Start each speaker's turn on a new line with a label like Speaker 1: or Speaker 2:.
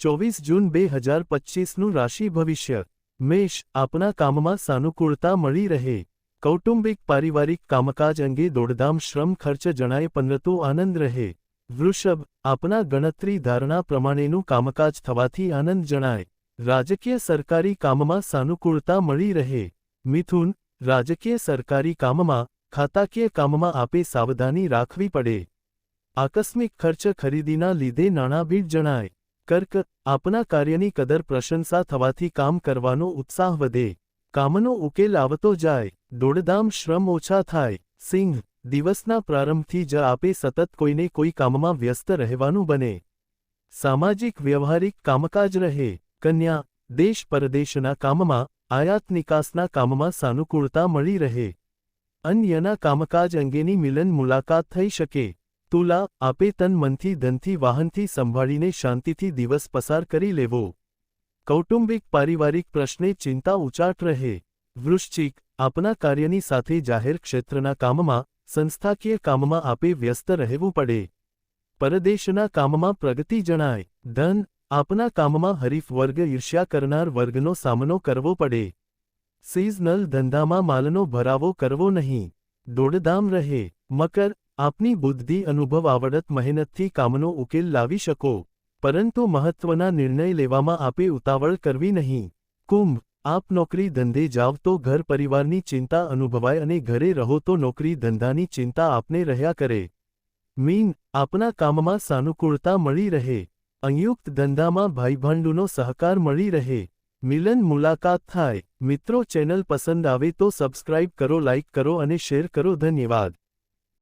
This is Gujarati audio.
Speaker 1: ચોવીસ જૂન બે હજાર પચીસનું રાશિ ભવિષ્ય. મેષ આપના કામમાં સાનુકૂળતા મળી રહે. કૌટુંબિક પારિવારિક કામકાજ અંગે દોડધામ શ્રમ ખર્ચ જણાય પંદરતો આનંદ રહે. વૃષભ આપના ગણતરી ધારણા પ્રમાણેનું કામકાજ થવાથી આનંદ જણાય. રાજકીય સરકારી કામમાં સાનુકૂળતા મળી રહે. મિથુન રાજકીય સરકારી કામમાં ખાતાકીય કામમાં આપે સાવધાની રાખવી પડે. આકસ્મિક ખર્ચ ખરીદીના લીધે નાણાભીડ જણાય. કર્ક, આપના કાર્યની કદર પ્રશંસા થવાથી કામ કરવાનો ઉત્સાહ વધે. કામનો ઉકેલ આવતો જાય. દોડધામ શ્રમ ઓછા થાય. સિંહ, દિવસના પ્રારંભથી જ આપે સતત કોઈને કોઈ કામમાં વ્યસ્ત રહેવાનું બને. સામાજિક વ્યવહારિક કામકાજ રહે. કન્યા, દેશ પરદેશના કામમાં, આયાત નિકાસના કામમાં સાનુકૂળતા મળી રહે. અન્યના કામકાજ અંગેની મિલન મુલાકાત થઈ શકે. તુલા, આપે તન મનથી ધનથી વાહનથી સંભાળીને શાંતિથી દિવસ પસાર કરી લેવો. કૌટુંબિક પારિવારિક પ્રશ્ને ચિંતા ઉચાટ રહે. વૃશ્ચિક, આપના કાર્યની સાથે જાહેર ક્ષેત્રના કામમાં, સંસ્થાકીય કામમાં આપે વ્યસ્ત રહેવું પડે. પરદેશના કામમાં પ્રગતિ જણાય. ધન, આપના કામમાં હરીફ વર્ગ ઈર્ષ્યા કરનાર વર્ગનો સામનો કરવો પડે. સિઝનલ ધંધામાં માલનો ભરાવો કરવો નહીં. દોડધામ રહે. મકર આપની બુદ્ધિ અનુભવ આવડત મહેનતથી કામનો ઉકેલ લાવી શકો, પરંતુ મહત્વના નિર્ણય લેવામાં આપે ઉતાવળ કરવી નહીં. કુંભ, આપ નોકરી ધંધે જાવ તો ઘર પરિવારની ચિંતા અનુભવાય અને ઘરે રહો તો નોકરી ધંધાની ચિંતા આપને રહ્યા કરે. મીન, આપના કામમાં સાનુકૂળતા મળી રહે. સંયુક્ત ધંધામાં ભાઈભાંડુનો સહકાર મળી રહે. મિલન મુલાકાત થાય. મિત્રો ચેનલ પસંદ આવે તો સબસ્ક્રાઇબ કરો, લાઇક કરો અને શેર કરો. ધન્યવાદ.